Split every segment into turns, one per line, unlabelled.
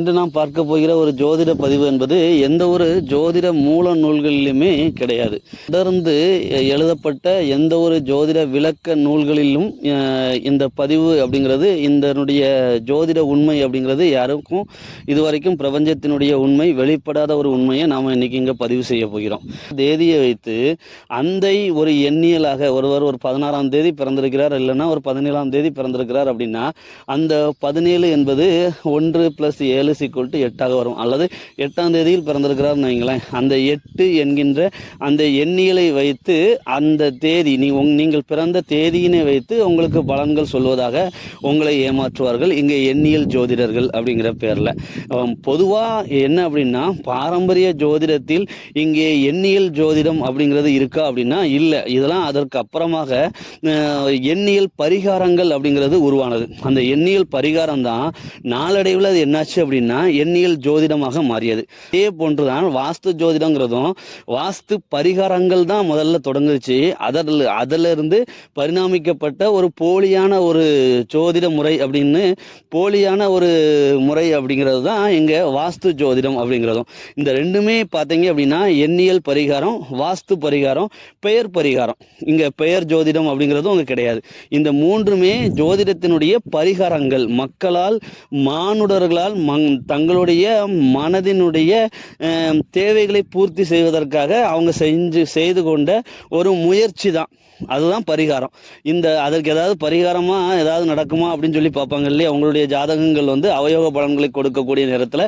இன்று நாம் பார்க்க போகிற ஒரு ஜோதிட பதிவு என்பது எந்த ஒரு ஜோதிட மூல நூல்களிலுமே கிடையாது. தொடர்ந்து எழுதப்பட்ட எந்த ஒரு ஜோதிட விளக்க நூல்களிலும் இந்த பதிவு அப்படிங்கிறது இதனுடைய ஜோதிட உண்மை அப்படிங்கிறது யாருக்கும் இதுவரைக்கும் பிரபஞ்சத்தினுடைய உண்மை வெளிப்படாத ஒரு உண்மையை நாம் இன்னைக்கு இங்கே பதிவு செய்ய போகிறோம். தேதியை வைத்து அந்தை ஒரு எண்ணியலாக ஒருவர் ஒரு பதினாறாம் தேதி பிறந்திருக்கிறார் இல்லைன்னா ஒரு பதினேழாம் தேதி பிறந்திருக்கிறார் அப்படின்னா அந்த பதினேழு என்பது ஒன்று ப்ளஸ் ஏழு சீக்குவல் டு எட்டாக வரும். அல்லது எட்டாம் தேதியில் பிறந்திருக்கிறார்னு வைங்களேன். அந்த எட்டு என்கின்ற அந்த எண்ணியலை வைத்து அந்த தேதி நீ உங் நீங்கள் பிறந்த தேதியினை வைத்து உங்களுக்கு பலன்கள் சொல்வதாக உங்களை ஏமாற்றுவார்கள். இங்கே எண்ணியல் ஜோதிடர்கள் அப்படிங்கிற பேரில். பொதுவாக என்ன அப்படின்னா பாரம்பரிய ஜோதிடத்தில் இங்கே எண்ணியல் ஜோதிடம் அப்படிங்கிறது இருக்கா அப்படின்னா இல்லை. இதெல்லாம் அதற்கு அப்புறமாக எண்ணியல் பரிகாரங்கள் அப்படிங்கிறது உருவானது. அந்த எண்ணியல் பரிகாரம் தான் நாளடைவில் அது என்னாச்சு அப்படின்னா எண்ணியல் ஜோதிடமாக மாறியது. இதே போன்றுதான் வாஸ்து ஜோதிடங்கிறதும் வாஸ்து பரிகாரங்கள் தான் முதல்ல தொடங்குச்சு. அதில் அதிலிருந்து பரிணாமிக்கப்பட்ட ஒரு போலியான ஒரு ஜோதிட முறை அப்படின்னு போலியான ஒரு முறை அப்படிங்கிறது தான் இங்கே வாஸ்து ஜோதிடம் அப்படிங்கிறதும். இந்த ரெண்டுமே பார்த்தீங்க அப்படின்னா எண்ணியல் பரிகாரம் வாஸ்து பரிகாரம் பெயர் பரிகாரம். இங்கே பெயர் ஜோதிடம் அப்படிங்கிறதும் அங்கே கிடையாது. இந்த மூன்றுமே ஜோதிடத்தினுடைய பரிகாரங்கள். மக்களால் மானுடர்களால் மங் தங்களுடைய மனதினுடைய தேவைகளை பூர்த்தி செய்வதற்காக அவங்க செஞ்சு செய்து கொண்ட ஒரு முயற்சி தான் அதுதான் பரிகாரம். இந்த அதற்கு ஏதாவது பரிகாரமாக ஏதாவது நடக்குமா அப்படின்னு சொல்லி பார்ப்பாங்க இல்லையா? அவங்களுடைய ஜாதகங்கள் வந்து அவயோக பலன்களை கொடுக்கக்கூடிய நேரத்தில்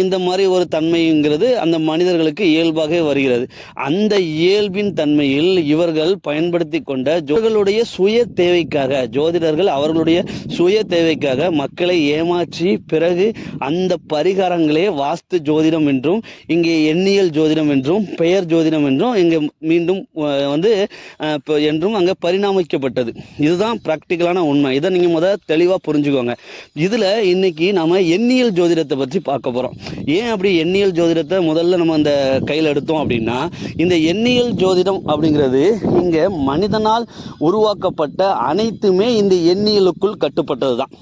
இந்த மாதிரி ஒரு தன்மைங்கிறது அந்த மனிதர்களுக்கு இயல்பாகவே வருகிறது. அந்த இயல்பின் தன்மையில் இவர்கள் பயன்படுத்தி கொண்ட ஜோதிடர்களுடைய சுய தேவைக்காக ஜோதிடர்கள் அவர்களுடைய சுய தேவைக்காக மக்களை ஏமாற்றி பிறகு அந்த பரிகாரங்களே வாஸ்து ஜோதிடம் என்றும் இங்கே எண்ணியல் ஜோதிடம் என்றும் பெயர் ஜோதிடம் என்றும் இங்கே மீண்டும் வந்து இப்போ என்றும் அங்கே பரிணாமிக்கப்பட்டது. இதுதான் ப்ராக்டிக்கலான உண்மை. இதை நீங்கள் முதல் தெளிவாக புரிஞ்சுக்கோங்க. இதில் இன்னைக்கு நம்ம எண்ணியல் ஜோதிடத்தை பற்றி பார்க்க போகிறோம் ஏன் அப்படி எண்ணியல் ஜோதிடத்தை முதல்ல நம்ம அந்த கையில் எடுத்தோம் அப்படின்னா இந்த எண்ணியல் ஜோதிடம் அப்படிங்கிறது இங்கே மனிதனால் உருவாக்கப்பட்ட அனைத்துமே இந்த எண்ணியலுக்குள் கட்டுப்பட்டது தான்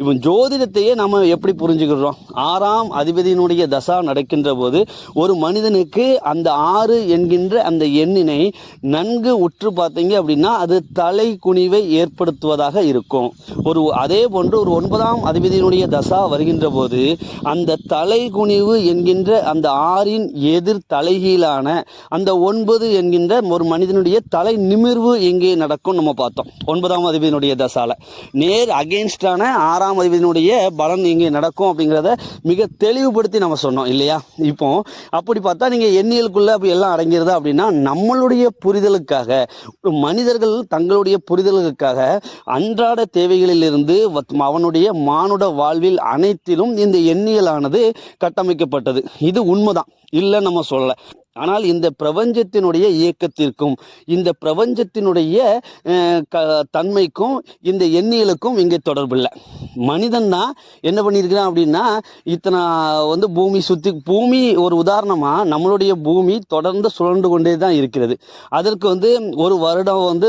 இப்போ ஜோதிடத்தையே நம்ம எப்படி புரிஞ்சுக்கிறோம்? ஆறாம் அதிபதியினுடைய தசா நடக்கின்ற போது ஒரு மனிதனுக்கு அந்த ஆறு என்கின்ற அந்த எண்ணினை நன்கு உற்று பார்த்தீங்க அப்படின்னா அது தலை குனிவை ஏற்படுத்துவதாக இருக்கும். ஒரு அதே போன்று ஒரு ஒன்பதாம் அதிபதியினுடைய தசா வருகின்ற போது அந்த தலை குனிவு என்கின்ற அந்த ஆறின் எதிர் தலைகீழான அந்த ஒன்பது என்கின்ற ஒரு மனிதனுடைய தலை நிமிர்வு எங்கே நடக்கும் நம்ம பார்த்தோம். ஒன்பதாம் அதிபதியினுடைய தசால. நேர் அகெயின்ஸ்டான ஆறாம் அதிபதியினுடைய பலன் இங்கே நடக்கும் அப்படிங்கிறத மிக தெளிவுபடுத்தி நம்ம சொன்னோம் இல்லையா? இப்போ அப்படி பார்த்தா நீங்கள் எண்ணியலுக்குள்ளே அப்படி எல்லாம் அடங்கிறதா அப்படின்னா நம்மளுடைய புரிதலுக்காக மனிதர்கள் தங்களுடைய புரிதலுக்காக அன்றாட தேவைகளிலிருந்து வத்- அவனுடைய மானுட வாழ்வில் அனைத்திலும் இந்த எண்ணியலானது கட்டமைக்கப்பட்டது. இது உண்மைதான். இல்லை நம்ம சொல்லலை. ஆனால் இந்த பிரபஞ்சத்தினுடைய இயக்கத்திற்கும் இந்த பிரபஞ்சத்தினுடைய க தன்மைக்கும் இந்த எண்ணியலுக்கும் இங்கே தொடர்பில்லை மனிதன் தான் என்ன பண்ணியிருக்கிறான் அப்படின்னா இத்தனை வந்து பூமி சுற்றி பூமி ஒரு உதாரணமாக நம்மளுடைய பூமி தொடர்ந்து சுழண்டு கொண்டே தான் இருக்கிறது. அதற்கு வந்து ஒரு வருடம் வந்து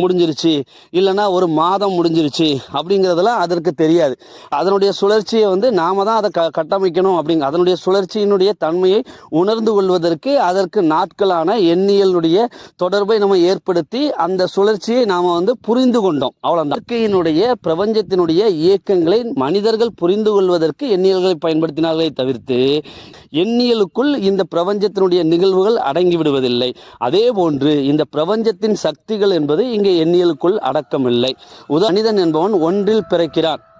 முடிஞ்சிருச்சு இல்லைன்னா ஒரு மாதம் முடிஞ்சிருச்சு அப்படிங்கிறதெல்லாம் அதற்கு தெரியாது. அதனுடைய சுழற்சியை வந்து நாம தான் அதை க கட்டமைக்கணும் அப்படிங்க அதனுடைய சுழற்சியினுடைய தன்மையை உணர்ந்து கொள்வதற்கு அதற்கு நாட்களான எண்ணியலுடைய தொடர்பை நம்ம ஏற்படுத்தி அந்த சுழற்சியை நாம வந்து புரிந்து கொண்டோம். அவ்வளவுதான். இயற்கையினுடைய பிரபஞ்சத்தினுடைய இயக்கங்களை மனிதர்கள் புரிந்து கொள்வதற்கு எண்ணியல்களை பயன்படுத்தினார்களே தவிர்த்து எண்ணியலுக்குள் இந்த பிரபஞ்சத்தினுடைய நிகழ்வுகள் அடங்கி விடுவதில்லை. அதே போன்று இந்த பிரபஞ்சத்தின் சக்திகள் என்பது இங்கே எண்ணியலுக்குள் அடக்கமில்லை. உத மனிதன் என்பவன் ஒன்றில் பிறக்கிறான்.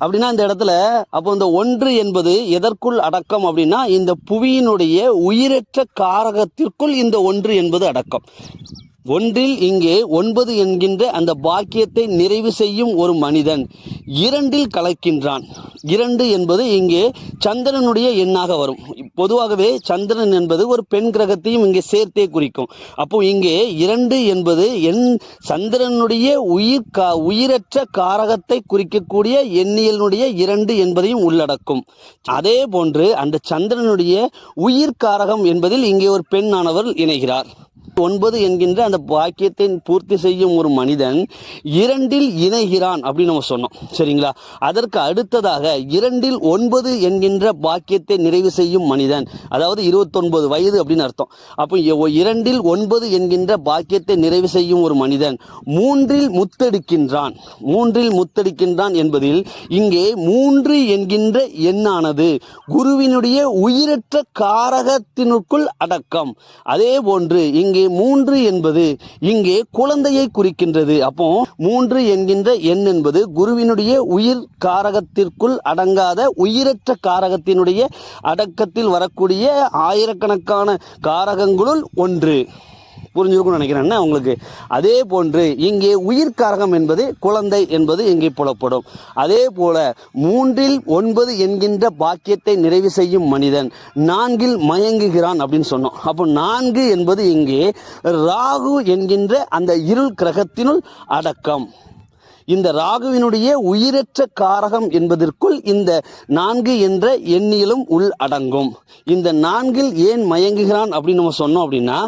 அப்படின்னா இந்த இடத்துல அப்போ இந்த ஒன்று என்பது எதற்குள் அடக்கம் அப்படின்னா இந்த புவியினுடைய உயிரற்ற காரகத்திற்குள் இந்த ஒன்று என்பது அடக்கம். ஒன்றில் இங்கே ஒன்பது என்கின்ற அந்த பாக்கியத்தை நிறைவு செய்யும் ஒரு மனிதன் இரண்டில் கலக்கின்றான். இரண்டு என்பது இங்கே சந்திரனுடைய எண்ணாக வரும். பொதுவாகவே சந்திரன் என்பது ஒரு பெண் கிரகத்தையும் இங்கே சேர்த்தே குறிக்கும். அப்போ இங்கே இரண்டு என்பது எண் சந்திரனுடைய உயிர் கா உயிரற்ற காரகத்தை குறிக்கக்கூடிய எண்ணியலினுடைய இரண்டு என்பதையும் உள்ளடக்கும். அதே போன்று அந்த சந்திரனுடைய உயிர் காரகம் என்பதில் இங்கே ஒரு பெண்ணானவர் இணைகிறார். ஒன்பது என்கின்ற அந்த பாக்கியத்தை பூர்த்தி செய்யும் ஒரு மனிதன் இரண்டில் இணைகிறான் அப்படின்னு நம்ம சொன்னோம். சரிங்களா? அதற்கு அடுத்ததாக இரண்டில் ஒன்பது என்கின்ற பாக்கியத்தை நிறைவு செய்யும் மனிதன் அதாவது இருபத்தொன்பது வயது அப்படின்னு அர்த்தம். அப்போ இரண்டில் ஒன்பது என்கின்ற பாக்கியத்தை நிறைவு செய்யும் ஒரு மனிதன் மூன்றில் முத்தெடுக்கின்றான். மூன்றில் முத்தெடுக்கின்றான் என்பதில் இங்கே மூன்று என்கின்ற எண்ணானது குருவினுடைய உயிரற்ற காரகத்தினுக்குள் அடக்கம். அதே போன்று இங்கே மூன்று என்பது இங்கே குழந்தையை குறிக்கின்றது. அப்போ மூன்று என்கின்ற எண் என்பது குருவினுடைய உயிர் காரகத்திற்குள் அடங்காத உயிரற்ற காரகத்தினுடைய அடக்கத்தில் வரக்கூடிய ஆயிரக்கணக்கான காரகங்களுள் ஒன்று. புரிஞ்சிருக்கும்னு நினைக்கிறேன்னா உங்களுக்கு அதே போன்று இங்கே உயிர்காரகம் என்பது குழந்தை என்பது இங்கே புலப்படும். அதே போல மூன்றில் ஒன்பது என்கின்ற பாக்கியத்தை நிறைவு செய்யும் மனிதன் நான்கில் மயங்குகிறான் அப்படின்னு சொன்னோம். அப்போ நான்கு என்பது இங்கே ராகு என்கின்ற அந்த இருள் கிரகத்தினுள் அடக்கம். இந்த ராகுவினுடைய உயிரற்ற காரகம் என்பதற்குள் இந்த நான்கு என்ற எண்ணிலும் உள் அடங்கும். இந்த நான்கில் ஏன் மயங்குகிறான் அப்படின்னு நம்ம சொன்னோம் அப்படின்னா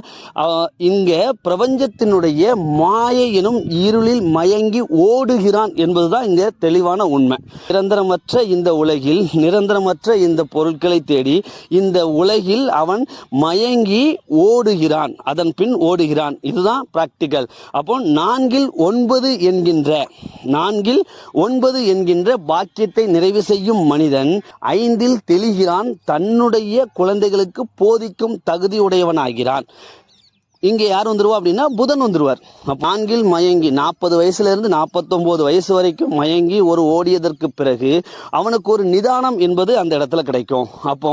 இங்கே இங்க பிரபஞ்சத்தினுடைய மாயை எனும் இருளில் மயங்கி ஓடுகிறான் என்பதுதான் இங்க தெளிவான உண்மை. நிரந்தரமற்ற இந்த உலகில் நிரந்தரமற்ற இந்த பொருட்களை தேடி இந்த உலகில் அவன் மயங்கி ஓடுகிறான். அதன் பின் ஓடுகிறான். இதுதான் பிராக்டிக்கல் அப்போ நான்கில் ஒன்பது என்கின்ற நான்கில் ஒன்பது என்கின்ற பாக்கியத்தை நிறைவு செய்யும் மனிதன் ஐந்தில் தெளிகிறான் தன்னுடைய குழந்தைகளுக்கு போதிக்கும் தகுதியுடையவனாகிறான் இங்கே யார் வந்துருவா அப்படின்னா புதன் வந்துருவார். நான்கில் மயங்கி நாற்பது வயசுலேருந்து நாற்பத்தொம்போது வயசு வரைக்கும் மயங்கி ஒரு ஓடியதற்கு பிறகு அவனுக்கு ஒரு நிதானம் என்பது அந்த இடத்துல கிடைக்கும். அப்போ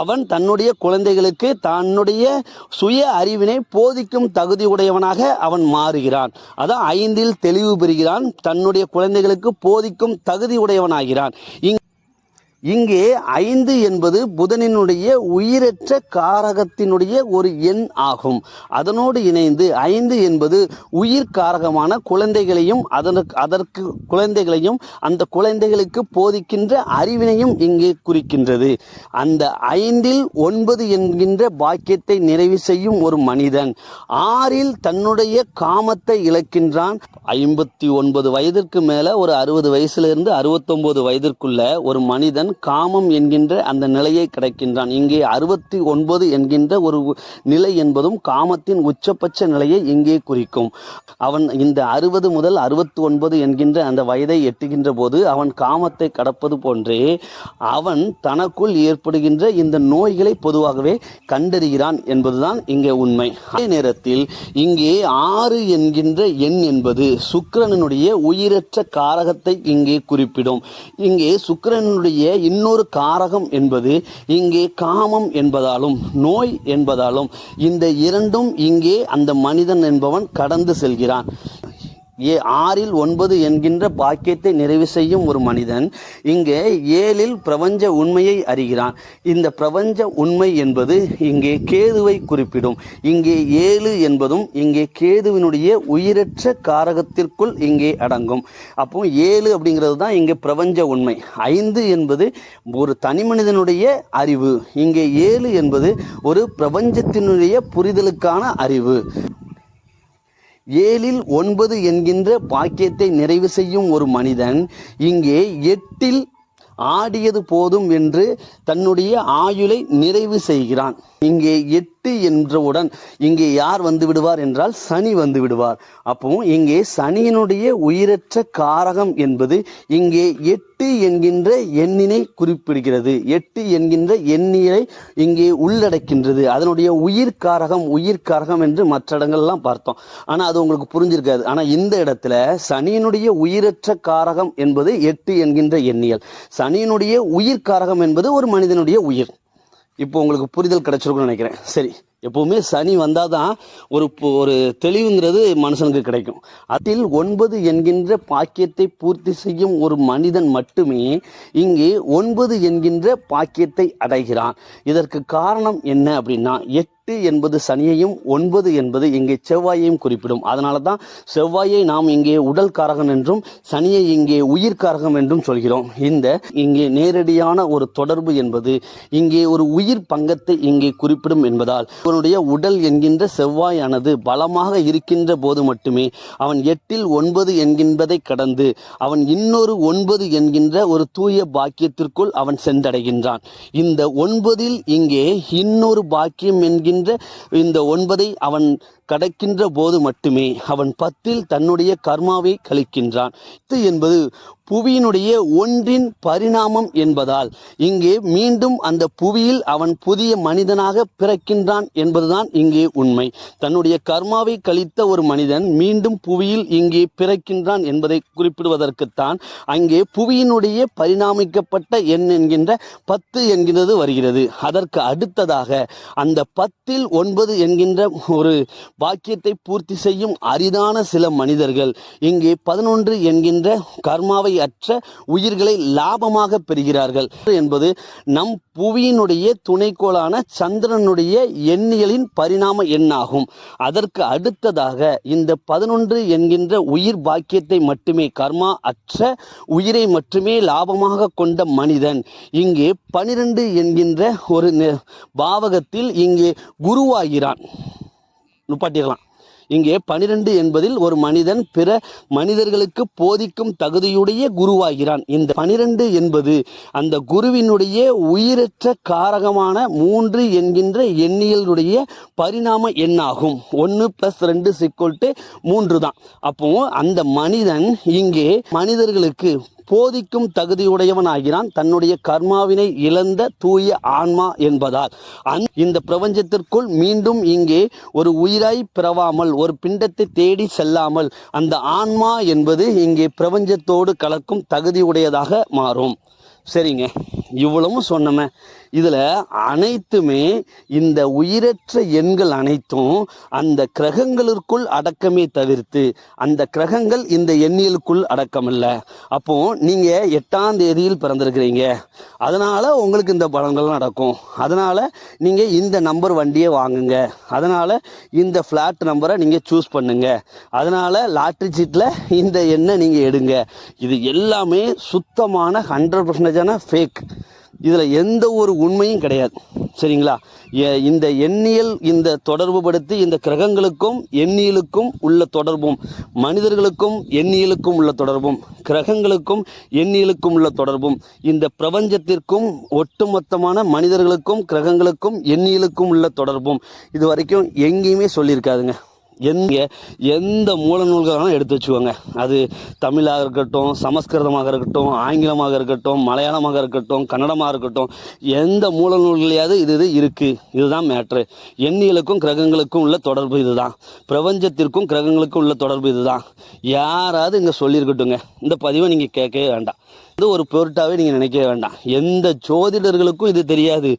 அவன் தன்னுடைய குழந்தைகளுக்கு தன்னுடைய சுய அறிவினை போதிக்கும் தகுதி உடையவனாக அவன் மாறுகிறான். அதான் ஐந்தில் தெளிவு பெறுகிறான். தன்னுடைய குழந்தைகளுக்கு போதிக்கும் தகுதி உடையவனாகிறான். இங் இங்கே ஐந்து என்பது புதனினுடைய உயிரற்ற காரகத்தினுடைய ஒரு எண் ஆகும். அதனோடு இணைந்து ஐந்து என்பது உயிர் காரகமான குழந்தைகளையும் அதற்கு அதற்கு குழந்தைகளையும் அந்த குழந்தைகளுக்கு போதிக்கின்ற அறிவினையும் இங்கே குறிக்கின்றது. அந்த ஐந்தில் ஒன்பது என்கின்ற பாக்கியத்தை நிறைவு செய்யும் ஒரு மனிதன் ஆறில் தன்னுடைய காமத்தை இழக்கின்றான். ஐம்பத்தி ஒன்பது வயதிற்கு மேலே ஒரு அறுபது வயசுலேருந்து அறுபத்தொம்போது வயதிற்குள்ள ஒரு மனிதன் காமம் என்கின்ற அந்த நிலையை கிடைக்கின்றான். இங்கே அறுபத்தி ஒன்பது என்கின்ற ஒரு நிலை என்பதும் காமத்தின் உச்சபட்ச நிலையை இங்கே குறிக்கும். அவன் இந்த அறுபது முதல் அறுபத்தி ஒன்பது என்கின்ற அந்த வயதை எட்டுகின்ற போது அவன் காமத்தை கடப்பது போன்றே அவன் தனக்குள் ஏற்படுகின்ற இந்த நோய்களை பொதுவாகவே கண்டறிகிறான் என்பதுதான் இங்கே உண்மை. அதே நேரத்தில் இங்கே ஆறு என்கின்ற எண் என்பது சுக்கிரனுடைய உயிரற்ற காரகத்தை இங்கே குறிப்பிடும். இங்கே சுக்கிரனுடைய இன்னொரு காரகம் என்பது இங்கே காமம் என்பதாலும் நோய் என்பதாலும் இந்த இரண்டும் இங்கே அந்த மனிதன் என்பவன் கடந்து செல்கிறான். ஏ ஆறில் ஒன்பது என்கின்ற பாக்கியத்தை நிறைவு செய்யும் ஒரு மனிதன் இங்கே ஏழில் பிரபஞ்ச உண்மையை அறிகிறான். இந்த பிரபஞ்ச உண்மை என்பது இங்கே கேதுவை குறிப்பிடும். இங்கே ஏழு என்பதும் இங்கே கேதுவினுடைய உயிரற்ற காரகத்திற்குள் இங்கே அடங்கும். அப்போ ஏழு அப்படிங்கிறது தான் இங்கே பிரபஞ்ச உண்மை. ஐந்து என்பது ஒரு தனி மனிதனுடைய அறிவு. இங்கே ஏழு என்பது ஒரு பிரபஞ்சத்தினுடைய புரிதலுக்கான அறிவு. ஏழில் ஒன்பது என்கின்ற பாக்கியத்தை நிறைவு செய்யும் ஒரு மனிதன் இங்கே எட்டில் ஆடியது போதும் என்று தன்னுடைய ஆயுளை நிறைவு செய்கிறான். இங்கே எட்டு என்றவுடன் இங்கே யார் வந்து விடுவார் என்றால் சனி வந்து விடுவார். அப்போ இங்கே சனியினுடைய உயிரற்ற காரகம் என்பது இங்கே எட்டு என்கின்ற எண்ணினை குறிப்பிடுகிறது. எட்டு என்கின்ற எண்ணினை இங்கே உள்ளடக்கின்றது. அதனுடைய உயிர் காரகம் உயிர் காரகம் என்று மற்ற இடங்கள்லாம் பார்த்தோம். ஆனா அது உங்களுக்கு புரிஞ்சிருக்காது. ஆனா இந்த இடத்துல சனியினுடைய உயிரற்ற காரகம் என்பது எட்டு என்கின்ற எண்ணியல். சனியினுடைய உயிர் காரகம் என்பது ஒரு மனிதனுடைய உயிர். இப்போ உங்களுக்கு புரிதல் கிடைச்சிருக்கும்னு நினைக்கிறேன். சரி. எப்பவுமே சனி வந்தால் தான் ஒரு ஒரு தெளிவுங்கிறது மனுஷனுக்கு கிடைக்கும். அதில் ஒன்பது என்கின்ற பாக்கியத்தை பூர்த்தி செய்யும் ஒரு மனிதன் மட்டுமே இங்கே ஒன்பது என்கின்ற பாக்கியத்தை அடைகிறான். இதற்கு காரணம் என்ன அப்படின்னா எட்டு என்பது சனியையும் ஒன்பது என்பது இங்கே செவ்வாயையும் குறிப்பிடும். அதனால தான் செவ்வாயை நாம் இங்கே உடல் காரகன் என்றும் சனியை இங்கே உயிர் காரகம் என்றும் சொல்கிறோம். இந்த இங்கே நேரடியான ஒரு தொடர்பு என்பது இங்கே ஒரு உயிர் பங்கத்தை இங்கே குறிப்பிடும் என்பதால் அவனுடைய உடல் என்கின்ற செவ்வாயானது பலமாக இருக்கின்ற போது மட்டுமே அவன் எட்டில் ஒன்பது என்கின்றதை கடந்து அவன் இன்னொரு ஒன்பது என்கின்ற ஒரு தூய பாக்கியத்திற்குள் அவன் சென்றடைகின்றான். இந்த ஒன்பதில் இங்கே இன்னொரு பாக்கியம் என்கின்ற இந்த ஒன்பதை அவன் கடக்கின்ற போது மட்டுமே அவன் பத்தில் தன்னுடைய கர்மாவை கழிக்கின்றான். இது என்பது புவியினுடைய ஒன்றின் பரிணாமம் என்பதால் இங்கே மீண்டும் அந்த புவியில் அவன் புதிய மனிதனாக பிறக்கின்றான் என்பதுதான் இங்கே உண்மை. தன்னுடைய கர்மாவை கழித்த ஒரு மனிதன் மீண்டும் புவியில் இங்கே பிறக்கின்றான் என்பதை குறிப்பிடுவதற்குத்தான் அங்கே புவியினுடைய பரிணாமிக்கப்பட்ட எண் என்கின்ற பத்து என்கிறது வருகிறது. அதற்கு அடுத்ததாக அந்த பத்தில் ஒன்பது என்கின்ற ஒரு வாக்கியத்தை பூர்த்தி செய்யும் அரிதான சில மனிதர்கள். இங்கே பதினொன்று என்கின்ற கர்மாவை அற்ற உயிர்களை லாபமாக பெறுகிறார்கள். என்பது நம் புவியினுடைய துணைக்கோளான சந்திரனுடைய எண்ணியலின் பரிணாம எண்ணாகும். அதற்கு அடுத்ததாக இந்த பதினொன்று என்கின்ற உயிர் பாக்கியத்தை மட்டுமே கர்மா அற்ற உயிரை மட்டுமே லாபமாக கொண்ட மனிதன். இங்கே பனிரெண்டு என்கின்ற ஒரு பாவகத்தில் இங்கே குருவாகிறான். நுப்பாட்டிடலாம் இங்கே பனிரெண்டு என்பதில் ஒரு மனிதன் பிற மனிதர்களுக்கு போதிக்கும் தகுதியுடைய குருவாகிறான். இந்த பனிரெண்டு என்பது அந்த குருவினுடைய உயிரற்ற காரகமான மூன்று என்கின்ற எண்ணியலுடைய பரிணாம எண்ணாகும். ஒன்று ப்ளஸ் ரெண்டு சிக்கோல்ட்டு மூன்று தான். அப்போ அந்த மனிதன் இங்கே மனிதர்களுக்கு போதிக்கும் தகுதியுடையவன் ஆகிறான் தன்னுடைய கர்மாவினை இழந்த தூய ஆன்மா என்பதால். அந் இந்த பிரபஞ்சத்திற்குள் மீண்டும் இங்கே ஒரு உயிராய் பிறவாமல் ஒரு பிண்டத்தை தேடி செல்லாமல் அந்த ஆன்மா என்பது இங்கே பிரபஞ்சத்தோடு கலக்கும் தகுதியுடையதாக மாறும். சரிங்க. இவ்வளவும் சொன்னமே. இதில் அனைத்துமே இந்த உயிரற்ற எண்கள் அனைத்தும் அந்த கிரகங்களுக்குள் அடக்கமே தவிர்த்து அந்த கிரகங்கள் இந்த எண்ணியலுக்குள் அடக்கமில்ல. அப்போ நீங்கள் எட்டாம் தேதியில் பிறந்திருக்கிறீங்க. அதனால் உங்களுக்கு இந்த பலன்கள் நடக்கும். அதனால் நீங்கள் இந்த நம்பர் வண்டியை வாங்குங்க. அதனால் இந்த ஃப்ளாட் நம்பரை நீங்கள் சூஸ் பண்ணுங்க. அதனால் லாட்ரி சீட்டில் இந்த எண்ணை நீங்கள் எடுங்க. இது எல்லாமே சுத்தமான ஹண்ட்ரட் பர்சன்டேஜ் பர்சன்டேஜான ஃபேக் இதில் எந்த ஒரு உண்மையும் கிடையாது. சரிங்களா? இந்த எண்ணியல் இந்த தொடர்பு படுத்தி இந்த கிரகங்களுக்கும் எண்ணியலுக்கும் உள்ள தொடர்பும் மனிதர்களுக்கும் எண்ணியலுக்கும் உள்ள தொடர்பும் கிரகங்களுக்கும் எண்ணியலுக்கும் உள்ள தொடர்பும் இந்த பிரபஞ்சத்திற்கும் ஒட்டுமொத்தமான மனிதர்களுக்கும் கிரகங்களுக்கும் எண்ணியலுக்கும் உள்ள தொடர்பும் இது வரைக்கும் எங்கேயுமே சொல்லியிருக்காதுங்க. எங்க எந்த மூல நூல்களாலும் எடுத்து வச்சுக்கோங்க. அது தமிழாக இருக்கட்டும் சமஸ்கிருதமாக இருக்கட்டும் ஆங்கிலமாக இருக்கட்டும் மலையாளமாக இருக்கட்டும் கன்னடமாக இருக்கட்டும் எந்த மூல நூல்களையாவது இது இது இருக்குது இதுதான் மேட்ரு எண்ணியலுக்கும் கிரகங்களுக்கும் உள்ள தொடர்பு இதுதான். பிரபஞ்சத்திற்கும் கிரகங்களுக்கும் உள்ள தொடர்பு இதுதான். யாராவது இங்கே சொல்லியிருக்கட்டுங்க இந்த பதிவை நீங்கள் கேட்கவே வேண்டாம். இது ஒரு பொருட்டாவே நீங்கள் நினைக்க வேண்டாம். எந்த ஜோதிடர்களுக்கும் இது தெரியாது.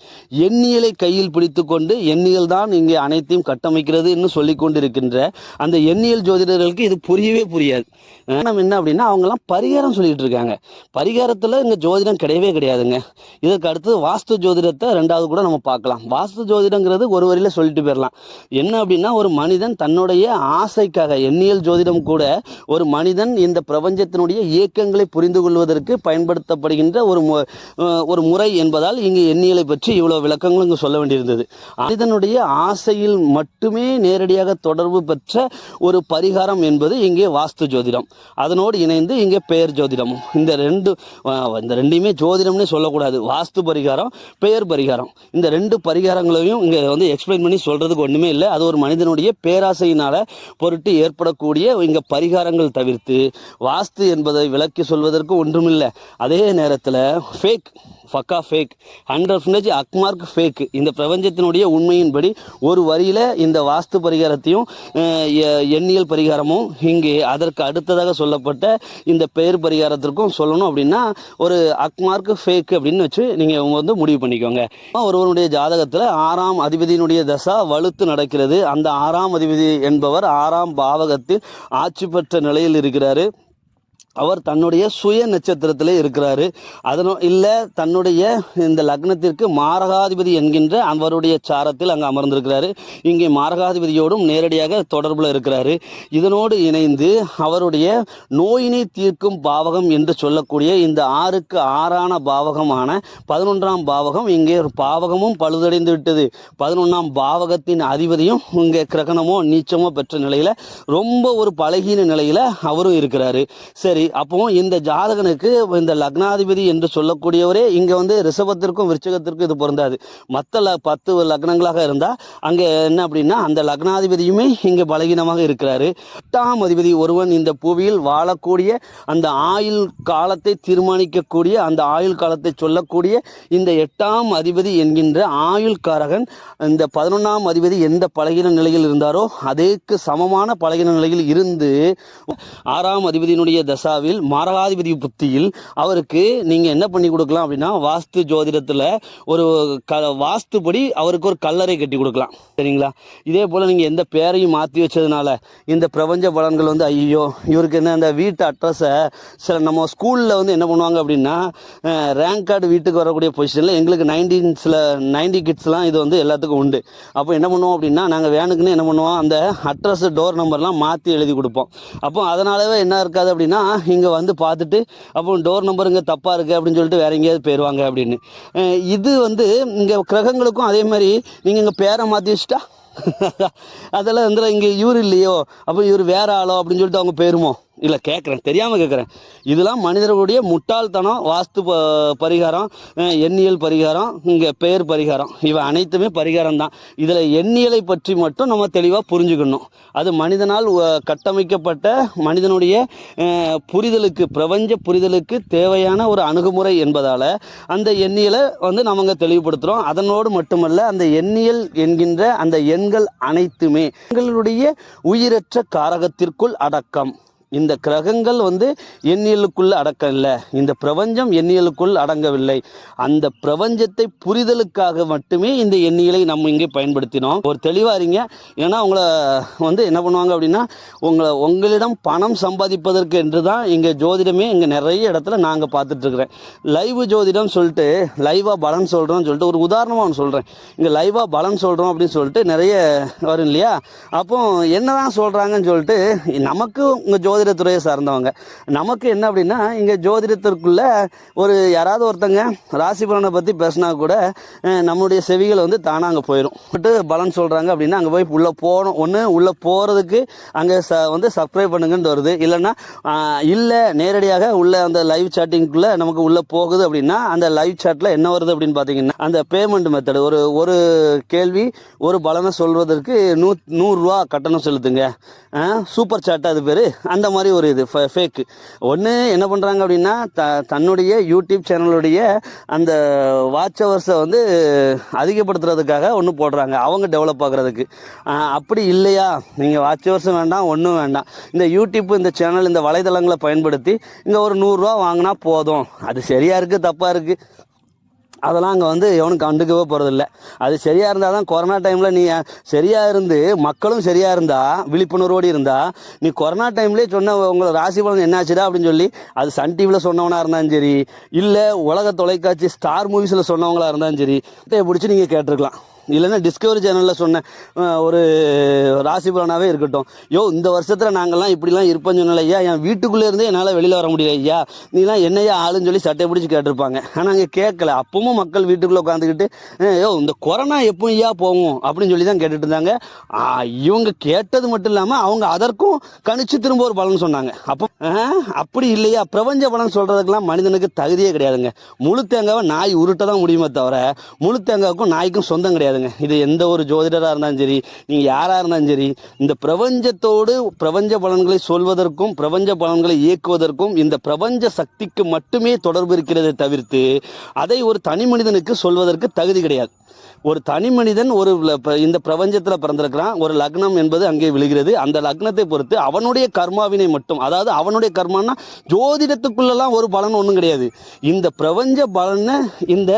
எண்ணியலை கையில் பிடித்துக்கொண்டு எண்ணியல் தான் இங்கே அனைத்தையும் கட்டமைக்கிறது என்று சொல்லிக் கொண்டிருக்கின்ற அந்த எண்ணியல் ஜோதிடர்களுக்கு இது புரியவே புரியாது. காரணம் என்ன அப்படின்னா அவங்கெல்லாம் பரிகாரம் சொல்லிட்டு இருக்காங்க. பரிகாரத்தில் இங்கே ஜோதிடம் கிடையவே கிடையாதுங்க. இதற்கு அடுத்தது வாஸ்து ஜோதிடத்தை ரெண்டாவது கூட நம்ம பார்க்கலாம். வாஸ்து ஜோதிடங்கிறது ஒரு வரியில சொல்லிட்டு போயிடலாம் என்ன அப்படின்னா ஒரு மனிதன் தன்னுடைய ஆசைக்காக எண்ணியல் ஜோதிடம் கூட ஒரு மனிதன் இந்த பிரபஞ்சத்தினுடைய இயக்கங்களை புரிந்து கொள்வதற்கு பயன்படுத்தப்படுகின்ற ஒரு ஒரு முறை என்பதால் இங்கு எண்ணியலை பற்றி இவ்வளோ விளக்கங்களும் இங்கு சொல்ல வேண்டியிருந்தது. மனிதனுடைய ஆசையில் மட்டுமே நேரடியாக தொடர்பு பெற்ற ஒரு பரிகாரம் என்பது இங்கே வாஸ்து ஜோதிடம். அதனோடு இணைந்து இங்கே பெயர் ஜோதிடம் இந்த ரெண்டு இந்த ரெண்டையுமே ஜோதிடம்னே சொல்லக்கூடாது. வாஸ்து பரிகாரம் பெயர் பரிகாரம். இந்த ரெண்டு பரிகாரங்களையும் இங்கே வந்து எக்ஸ்பிளைன் பண்ணி சொல்கிறதுக்கு ஒன்றுமே இல்லை. அது ஒரு மனிதனுடைய பேராசையினால் பொருட்டு ஏற்படக்கூடிய இங்கே பரிகாரங்கள் தவிர்த்து வாஸ்து என்பதை விளக்கி சொல்வதற்கு ஒன்றுமில்லை. அதே நேரத்தில் fake ஃபக்கா fake hundred percentage Agmark fake இந்த பிரபஞ்சத்தினுடைய உண்மையின்படி ஒரு வரியில் இந்த வாஸ்து பரிகாரத்தையும் எ- எண்ணியல் பரிகாரமும் இங்கே அதற்கு அடுத்ததாக சொல்லப்பட்ட இந்த பெயர் பரிகாரத்திற்கும் சொல்லணும் அப்படின்னா ஒரு அக்மார்க் ஃபேக் அப்படின்னு வச்சு நீங்கள் வந்து முடிவு பண்ணிக்கோங்க. ஒருவருடைய ஜாதகத்தில் ஆறாம் அதிபதியினுடைய தசா வலுத்து நடக்கிறது. அந்த ஆறாம் அதிபதி என்பவர் ஆறாம் பாவகத்தில் ஆட்சி பெற்ற நிலையில் இருக்கிறாரு. அவர் தன்னுடைய சுய நட்சத்திரத்திலே இருக்கிறாரு. அதனோ இல்லை தன்னுடைய இந்த லக்னத்திற்கு மாரகாதிபதி என்கின்ற அவருடைய சாரத்தில் அங்கே அமர்ந்திருக்கிறாரு. இங்கே மாரகாதிபதியோடும் நேரடியாக தொடர்பில் இருக்கிறாரு. இதனோடு இணைந்து அவருடைய நோயினை தீர்க்கும் பாவகம் என்று சொல்லக்கூடிய இந்த ஆறுக்கு ஆறான பாவகமான பதினொன்றாம் பாவகம் இங்கே பாவகமும் பழுதடைந்து விட்டது. பதினொன்றாம் பாவகத்தின் அதிபதியும் இங்கே கிரகணமோ நீச்சமோ பெற்ற நிலையில் ரொம்ப ஒரு பழகின நிலையில் அவரும் இருக்கிறாரு. சரி அப்போ இந்த ஜாதகனுக்கு இந்த லக்னாதிபதி என்று சொல்லக்கூடியவரே இங்கே வந்து ரிஷபத்திற்கும் விருச்சகத்திற்கும் இது பொருந்தாது. மற்ற ல பத்து லக்னங்களாக இருந்தால் அங்கே என்ன அப்படின்னா அந்த லக்னாதிபதியுமே இங்கே பலகீனமாக இருக்கிறாரு. எட்டாம் அதிபதி ஒருவன் இந்த புவியில் வாழக்கூடிய அந்த ஆயுள் காலத்தை தீர்மானிக்கக்கூடிய அந்த ஆயுள் காலத்தை சொல்லக்கூடிய இந்த எட்டாம் அதிபதி என்கின்ற ஆயுள்காரகன் இந்த பதினொன்றாம் அதிபதி எந்த பலகீன நிலையில் இருந்தாரோ அதேக்கு சமமான பலகீன நிலையில் இருந்து ஆறாம் அதிபதியினுடைய தசாவில் மாரகாதிபதி புத்தியில் அவருக்கு நீங்கள் என்ன பண்ணி கொடுக்கலாம் அப்படின்னா வாஸ்து ஜோதிடத்தில் ஒரு க வாஸ்துப்படி அவருக்கு ஒரு கல்லறை கட்டி கொடுக்கலாம். சரிங்களா? இதே போல் நீங்கள் எந்த பேரையும் மாற்றி வச்சதுனால இந்த பிரபஞ்ச பலன்கள் வந்து ஐயோ இவருக்கு என்ன அந்த வீட்டு அட்ரஸை சில நம்ம ஸ்கூலில் வந்து என்ன பண்ணுவாங்க அப்படின்னா ரேங்க் கார்டு வீட்டுக்கு வரக்கூடிய பொசிஷனில் எங்களுக்கு நைன்டீன்ஸில் நைன்டி கிட்ஸ்லாம் இது வந்து எல்லாத்துக்கும் உண்டு. அப்போ என்ன பண்ணுவோம் அப்படின்னா நாங்கள் வேனுக்குன்னு என்ன பண்ணுவோம் அந்த அட்ரஸ் டோர் நம்பர்லாம் மாற்றி எழுதி கொடுப்போம். அப்போ அதனாலவே என்ன இருக்காது அப்படின்னா இங்கே வந்து பார்த்துட்டு அப்புறம் டோர் நம்பர் இங்கே தப்பாக இருக்குது அப்படின்னு சொல்லிட்டு வேற எங்கேயாவது போயிடுவாங்க அப்படின்னு. இது வந்து இங்கே கிரகங்களுக்கும் அதே மாதிரி நீங்கள் இங்கே பேரை மாற்றி வச்சுட்டா அதெல்லாம் வந்து இங்கே இவர் இல்லையோ அப்போ இவர் வேற ஆளோ அப்படின்னு சொல்லிட்டு அவங்க போயிருமோ? இல்லை கேட்குறேன் தெரியாமல் கேட்குறேன் இதெல்லாம் மனிதர்களுடைய முட்டாள்தனம் வாஸ்து ப பரிகாரம் எண்ணியல் பரிகாரம் இங்கே பெயர் பரிகாரம். இவை அனைத்துமே பரிகாரம் தான் இதில் எண்ணியலை பற்றி மட்டும் நம்ம தெளிவாக புரிஞ்சுக்கணும். அது மனிதனால் கட்டமைக்கப்பட்ட மனிதனுடைய புரிதலுக்கு பிரபஞ்ச புரிதலுக்கு தேவையான ஒரு அணுகுமுறை என்பதால் அந்த எண்ணியலை வந்து நம்ம தெளிவுபடுத்துகிறோம் அதனோடு மட்டுமல்ல அந்த எண்ணியல் என்கின்ற அந்த எண்கள் அனைத்துமே எங்களுடைய உயிரற்ற காரகத்திற்குள் அடக்கம். இந்த கிரகங்கள் வந்து எண்ணியலுக்குள் அடக்கம் இல்லை இந்த பிரபஞ்சம் எண்ணியலுக்குள் அடங்கவில்லை. அந்த பிரபஞ்சத்தை புரிதலுக்காக மட்டுமே இந்த எண்ணியலை நம்ம இங்கே பயன்படுத்தினோம். ஒரு தெளிவாக இருங்க ஏன்னா உங்களை வந்து என்ன பண்ணுவாங்க அப்படின்னா உங்களை உங்களிடம் பணம் சம்பாதிப்பதற்கு என்று தான் இங்கே ஜோதிடமே இங்கே நிறைய இடத்துல நாங்கள் பார்த்துட்ருக்குறேன். லைவ் ஜோதிடம் சொல்லிட்டு லைவாக பலன் சொல்கிறோம்னு சொல்லிட்டு ஒரு உதாரணமாக ஒன்று சொல்கிறேன் இங்கே லைவாக பலன் சொல்கிறோம் அப்படின்னு சொல்லிட்டு நிறைய வரும் இல்லையா? அப்போ என்னதான் சொல்கிறாங்கன்னு சொல்லிட்டு நமக்கு உங்கள் ஜோதி ஜோதிடத்துறையை சார்ந்தவங்க. நமக்கு என்ன அப்படின்னா இங்கே ஜோதிடத்திற்குள்ள ஒரு யாராவது ஒருத்தங்க ராசி பலனை பற்றி பேசினா கூட நம்மளுடைய செவிகள் வந்து தானாக அங்கே போயிடும் பட்டு பலன் சொல்கிறாங்க அப்படின்னா அங்கே போய் உள்ளே போகணும். ஒன்று உள்ளே போகிறதுக்கு அங்கே ச வந்து சப்ஸ்கிரைப் பண்ணுங்கன்னு வருது. இல்லைன்னா இல்லை நேரடியாக உள்ள அந்த லைவ் சாட்டிங்குள்ளே நமக்கு உள்ளே போகுது அப்படின்னா அந்த லைவ் சாட்டில் என்ன வருது அப்படின்னு பார்த்தீங்கன்னா அந்த பேமெண்ட் மெத்தடு ஒரு ஒரு கேள்வி ஒரு பலனை சொல்வதற்கு நூ நூறுரூவா கட்டணம் செலுத்துங்க. சூப்பர் சாட் அது பேர். அந்த மாதிரி ஒரு இது ஃபேக்கு ஒன்று என்ன பண்ணுறாங்க அப்படின்னா த தன்னுடைய யூடியூப் சேனலுடைய அந்த வாட்ச் ஹவர்ஸை வந்து அதிகப்படுத்துறதுக்காக ஒன்று போடுறாங்க. அவங்க டெவலப் ஆகுறதுக்கு. அப்படி இல்லையா? நீங்கள் வாட்ச் ஹவர்ஸும் வேண்டாம் ஒன்றும் வேண்டாம். இந்த யூடியூப் இந்த சேனல் இந்த வலைதளங்களை பயன்படுத்தி இங்கே ஒரு நூறுரூவா வாங்கினா போதும். அது சரியாக இருக்குது தப்பாக இருக்குது அதெல்லாம் அங்கே வந்து எவனும் கண்டுக்கவே போகிறதில்ல அது சரியாக இருந்தால் தான் கொரோனா டைமில் நீ சரியாக இருந்து மக்களும் சரியாக இருந்தால் விழிப்புணர்வோடு இருந்தால் நீ கொரோனா டைம்லேயே சொன்ன உங்களை ராசி பலன் என்னாச்சுடா அப்படின்னு சொல்லி அது சன் டிவியில் சொன்னவனாக இருந்தாலும் சரி இல்லை உலக தொலைக்காட்சி ஸ்டார் மூவிஸில் சொன்னவங்களாக இருந்தாலும் சரி இதை பிடிச்சி நீங்கள் கேட்டிருக்கலாம். இல்லைன்னா டிஸ்கவரி சேனலில் சொன்ன ஒரு ராசி பலனாகவே இருக்கட்டும். யோ இந்த வருஷத்தில் நாங்கள்லாம் இப்படிலாம் இருப்பேன்னு சொன்னல ஐயா என் வீட்டுக்குள்ளே இருந்தே என்னால் வெளியில் வர முடியல ஐயா. நீலாம் என்னையா ஆளுன்னு சொல்லி சட்டை பிடிச்சி கேட்டிருப்பாங்க. ஆனால் அங்கே கேட்கல. அப்பவும் மக்கள் வீட்டுக்குள்ளே உட்காந்துக்கிட்டு யோ இந்த கொரோனா எப்போ ஐயா போகும் அப்படின்னு சொல்லி தான் கேட்டுட்டு இருந்தாங்க இவங்க கேட்டது மட்டும் இல்லாமல் அவங்க அதற்கும் கணிச்சு திரும்ப ஒரு பலன் சொன்னாங்க. அப்போ அப்படி இல்லையா? பிரபஞ்ச பலன் சொல்கிறதுக்கெல்லாம் மனிதனுக்கு தகுதியே கிடையாதுங்க. முழு தேங்காவை நாய் உருட்ட தான் முடியுமே தவிர முழு தேங்காவுக்கும் நாய்க்கும் சொந்தம் கிடையாது கிடையாதுங்க இது எந்த ஒரு ஜோதிடராக இருந்தாலும் சரி நீங்கள் யாராக இருந்தாலும் சரி இந்த பிரபஞ்சத்தோடு பிரபஞ்ச பலன்களை சொல்வதற்கும் பிரபஞ்ச பலன்களை இயக்குவதற்கும் இந்த பிரபஞ்ச சக்திக்கு மட்டுமே தொடர்பு இருக்கிறதை தவிர்த்து அதை ஒரு தனி மனிதனுக்கு சொல்வதற்கு தகுதி கிடையாது. ஒரு தனி மனிதன் ஒரு இந்த பிரபஞ்சத்தில் பிறந்திருக்கிறான் ஒரு லக்னம் என்பது அங்கே விழுகிறது. அந்த லக்னத்தை பொறுத்து அவனுடைய கர்மாவினை மட்டும் அதாவது அவனுடைய கர்மான ஜோதிடத்துக்குள்ளெல்லாம் ஒரு பலன் ஒன்றும் கிடையாது. இந்த பிரபஞ்ச பலனை இந்த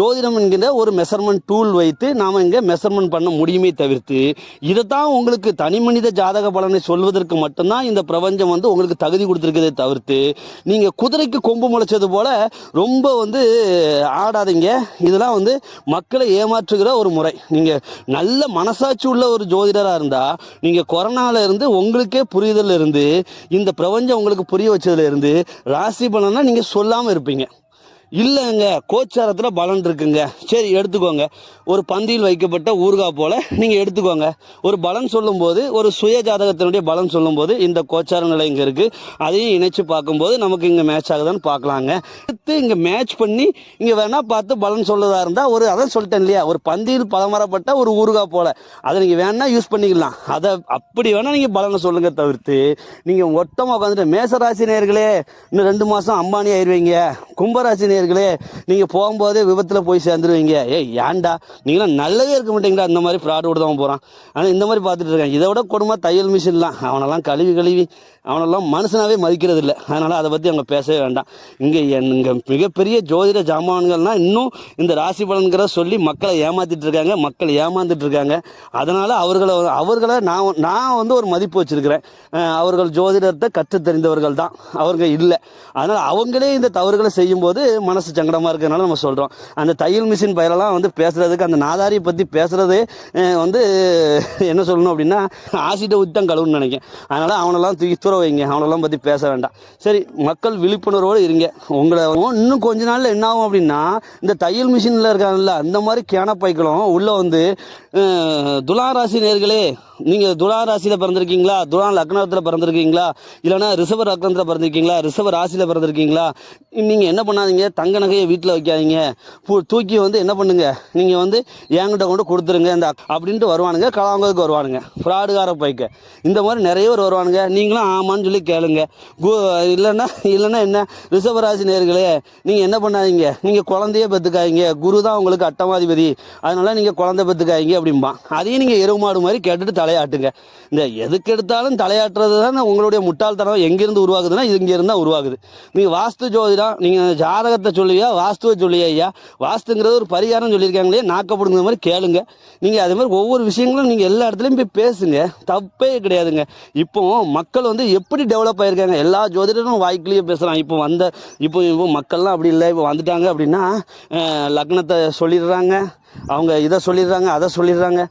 ஜோதிடம் என்கிற ஒரு மெஷர்மெண்ட் டூல் வைத்து நாம் இங்கே மெஷர்மெண்ட் பண்ண முடியுமே தவிர்த்து இதை தான் உங்களுக்கு தனி மனித ஜாதக பலனை சொல்வதற்கு மட்டும்தான் இந்த பிரபஞ்சம் வந்து உங்களுக்கு தகுதி கொடுத்துருக்கதே தவிர்த்து நீங்கள் குதிரைக்கு கொம்பு முளைச்சது போல் ரொம்ப வந்து ஆடாதீங்க. இதெல்லாம் வந்து மக்களை ஏமாற்றுகிற ஒரு முறை. நீங்கள் நல்ல மனசாட்சி உள்ள ஒரு ஜோதிடராக இருந்தால் நீங்கள் கொரோனாவில் இருந்து உங்களுக்கே புரிதல் இருந்து இந்த பிரபஞ்சம் உங்களுக்கு புரிய வச்சதுலேருந்து ராசி பலனை நீங்கள் சொல்லாமல் இருப்பீங்க. இல்லைங்க கோச்சாரத்தில் பலன் இருக்குங்க. சரி எடுத்துக்கோங்க. ஒரு பந்தியில் வைக்கப்பட்ட ஊறுகாய் போல் நீங்கள் எடுத்துக்கோங்க. ஒரு பலன் சொல்லும்போது ஒரு சுய ஜாதகத்தினுடைய பலன் சொல்லும்போது இந்த கோச்சார நிலை இங்கே இருக்குது அதையும் இணைச்சு பார்க்கும்போது நமக்கு இங்கே மேட்ச் ஆகுதான்னு பார்க்கலாங்க. அடுத்து இங்கே மேட்ச் பண்ணி இங்கே வேணால் பார்த்து பலன் சொல்லதாக இருந்தால் ஒரு அதான் சொல்லிட்டேன் இல்லையா? ஒரு பந்தியில் பலமரப்பட்ட ஒரு ஊறுகாய் போல். அதை நீங்கள் வேணால் யூஸ் பண்ணிக்கலாம். அதை அப்படி வேணால் நீங்கள் பலனை சொல்லுங்க தவிர்த்து நீங்கள் மொத்தமாக உட்காந்துட்டு மேசராசி நேர்களே இன்னும் ரெண்டு மாதம் அம்பானி ஆயிடுவீங்க கும்பராசி நேர்களே நீங்கள் போகும்போதே விபத்தில் போய் சேர்ந்துருவீங்க. ஏய் ஏன்டா? நீங்களாம் நல்லவே இருக்க மாட்டீங்களா? இந்த மாதிரி ஃப்ராடோடு விட தான் போகிறான் ஆனால் இந்த மாதிரி பார்த்துட்டு இருக்கேன். இதை விட கொடுமை தையல் மிஷின்லாம் அவனெல்லாம் கழுவி கழுவி அவனெல்லாம் மனுஷனாவே மதிக்கிறது இல்லை அதனால் அதை பற்றி அவங்க பேசவே வேண்டாம். இங்கே இங்கே மிகப்பெரிய ஜோதிட ஜாமான்கள்னால் இன்னும் இந்த ராசி பலன்கிற சொல்லி மக்களை ஏமாத்திட்டு இருக்காங்க. மக்கள் ஏமாந்துட்டு இருக்காங்க. அதனால் அவர்களை அவர்களை நான் நான் வந்து ஒரு மதிப்பு வச்சுருக்கிறேன். அவர்கள் ஜோதிடத்தை கற்று தெரிந்தவர்கள் தான் அவங்க இல்லை. அதனால் அவங்களே இந்த தவறுகளை செய்யும்போது மனசு சங்கடமாக இருக்கிறதுனால நம்ம சொல்கிறோம் அந்த தையல் மிஷின் பயிரெல்லாம் வந்து பேசுகிறதுக்கு அந்த நாதாரியை பற்றி பேசுகிறது வந்து என்ன சொல்லணும் அப்படின்னா ஆசிட்டை ஊற்றி தான் கழுவுன்னு நினைக்கிறேன். அதனால் அவனெல்லாம் தூக்கி தூர வைங்க. அவனெல்லாம் பற்றி பேச வேண்டாம். சரி மக்கள் விழிப்புணர்வோடு இருங்க. உங்களை இன்னும் கொஞ்ச நாளில் என்ன ஆகும் அப்படின்னா இந்த தையல் மிஷினில் இருக்காங்கல்ல அந்த மாதிரி கேன பைக்களும் உள்ளே வந்து அஹ், துலா ராசி நேர்களே நீங்கள் துலா ராசியில் பிறந்திருக்கீங்களா? துலா லக்னத்தில் பிறந்திருக்கீங்களா? இல்லைன்னா ரிசர்வ் லக்னத்தில் பிறந்திருக்கீங்களா? ரிசர்வ் ராசியில் பிறந்திருக்கீங்களா? நீங்கள் என்ன பண்ணாதீங்க தங்க நகையை வீட்டில் வைக்காதீங்க. தூக்கி வந்து என்ன பண்ணுங்க? நீங்கள் வந்து என்கிட்ட கொண்டு கொடுத்துருங்க இந்த அப்படின்ட்டு வருவானுங்க கலாங்கதுக்கு வருவானுங்க. ஃப்ராடுகார பைக்க. இந்த மாதிரி நிறைய பேர் வருவானுங்க. நீங்களும் ஆமான்னு சொல்லி கேளுங்க. கு இல்லைன்னா இல்லைன்னா என்ன? ரிஷபராசி நேர்களே நீங்கள் என்ன பண்ணாதீங்க? நீங்கள் குழந்தைய பெற்றுக்காதீங்க குரு தான் உங்களுக்கு அட்டமாதிபதி. அதனால நீங்கள் குழந்தை பெற்றுக்காதீங்க அப்படிம்பான். அதையும் நீங்கள் எருவு மாடு மாதிரி கேட்டுட்டு தலையாட்டுங்க. இந்த எதுக்கு எடுத்தாலும் தலையாட்டுறது தான் உங்களுடைய முட்டாள்தனம் எங்கேருந்து உருவாகுதுன்னா இது இங்கேருந்து தான் உருவாகுது. நீங்கள் வாஸ்து ஜோதிடம் நீங்கள் ஜாதகத்தை சொல்லுவியா? வாஸ்துவை சொல்லுவியா ஐயா? வாஸ்துங்கிறது ஒரு பரிகாரம் சொல்லியிருக்காங்களே நாக்கப்படுங்கிற மாதிரி கேளுங்க. நீங்கள் அதே மாதிரி ஒவ்வொரு விஷயங்களும் நீங்கள் எல்லா இடத்துலையும் போய் பேசுங்க. தப்பே கிடையாதுங்க. இப்போ மக்கள் வந்து எப்படி டெவலப் ஆயிருக்காங்க? எல்லா ஜோதிடரும் வாய்க்குள்ளேயே பேசுகிறான் இப்போ வந்த இப்போ இப்போ மக்கள்லாம் அப்படி இல்லை. இப்போ வந்துட்டாங்க அப்படின்னா லக்னத்தை சொல்லிடுறாங்க. அவங்க இதை சொல்லிடுறாங்க அதை சொல்லிடுறாங்க.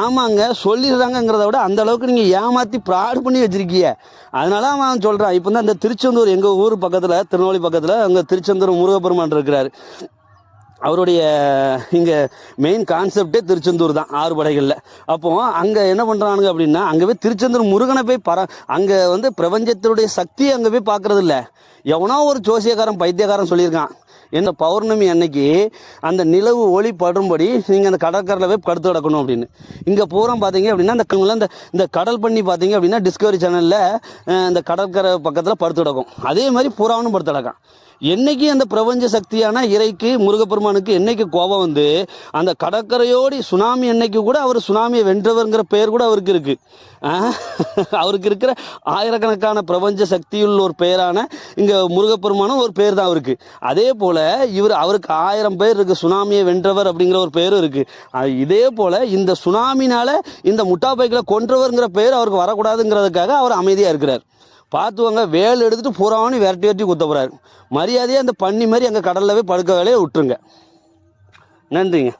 ஆமாங்க சொல்லிடுறாங்கங்கிறத விட அந்த அளவுக்கு நீங்கள் ஏமாற்றி ப்ராடு பண்ணி வச்சிருக்கீங்க. அதனால அவன் சொல்கிறான் இப்போ தான் இந்த திருச்செந்தூர் எங்கள் ஊர் பக்கத்தில் திருநெல்வேலி பக்கத்தில் அங்கே திருச்செந்தூர் முருகப்பெருமான் இருக்கிறாரு. அவருடைய இங்கே மெயின் கான்செப்டே திருச்செந்தூர் தான் ஆறு படைகளில். அங்கே என்ன பண்ணுறானுங்க அப்படின்னா அங்கே போய் திருச்செந்தூர் முருகனை போய் பர அங்கே வந்து பிரபஞ்சத்தினுடைய சக்தியை அங்கே போய் பார்க்குறதில்ல. எவனோ ஒரு ஜோசியக்காரன் பைத்தியக்காரன் சொல்லியிருக்கான். இந்த பௌர்ணமி அன்னைக்கு அந்த நிலவு ஒளி படும்படி நீங்கள் அந்த கடற்கரையில் போய் படுத்து கிடக்கணும் அப்படின்னு. இங்கே பூரம் பார்த்தீங்க அப்படின்னா இந்த கண்ணுல இந்த இந்த கடல் பண்ணி பார்த்தீங்க அப்படின்னா டிஸ்கவரி சேனலில் இந்த கடற்கரை பக்கத்தில் படுத்து கிடக்கும். அதே மாதிரி பூராவும் படுத்து கிடக்கான். என்னைக்கு அந்த பிரபஞ்ச சக்தியான இறைக்கு முருகப்பெருமானுக்கு என்னைக்கு கோபம் வந்து அந்த கடற்கரையோடி சுனாமி என்னைக்கு கூட அவர் சுனாமியை வென்றவர்ங்கிற பெயர் கூட அவருக்கு இருக்கு. அவருக்கு இருக்கிற ஆயிரக்கணக்கான பிரபஞ்ச சக்தியுள்ள ஒரு பெயரான இங்க முருகப்பெருமானும் ஒரு பேர் தான் அவருக்கு. அதே போல இவர் அவருக்கு ஆயிரம் பேர் இருக்கு சுனாமியை வென்றவர் அப்படிங்கிற ஒரு பேரும் இருக்கு. இதே போல இந்த சுனாமினால இந்த முட்டாப்பைகளை கொன்றவர்ங்கிற பெயர் அவருக்கு வரக்கூடாதுங்கிறதுக்காக அவர் அமைதியா இருக்கிறார். பார்த்துவாங்க வேல் எடுத்துட்டு புறாவனு விரட்டி விரட்டி குத்த போகிறாரு மரியாதையாக அந்த பண்ணி மாதிரி அங்கே கடலில் போய் படுக்க வேலையை விட்டுருங்க. நன்றிங்க.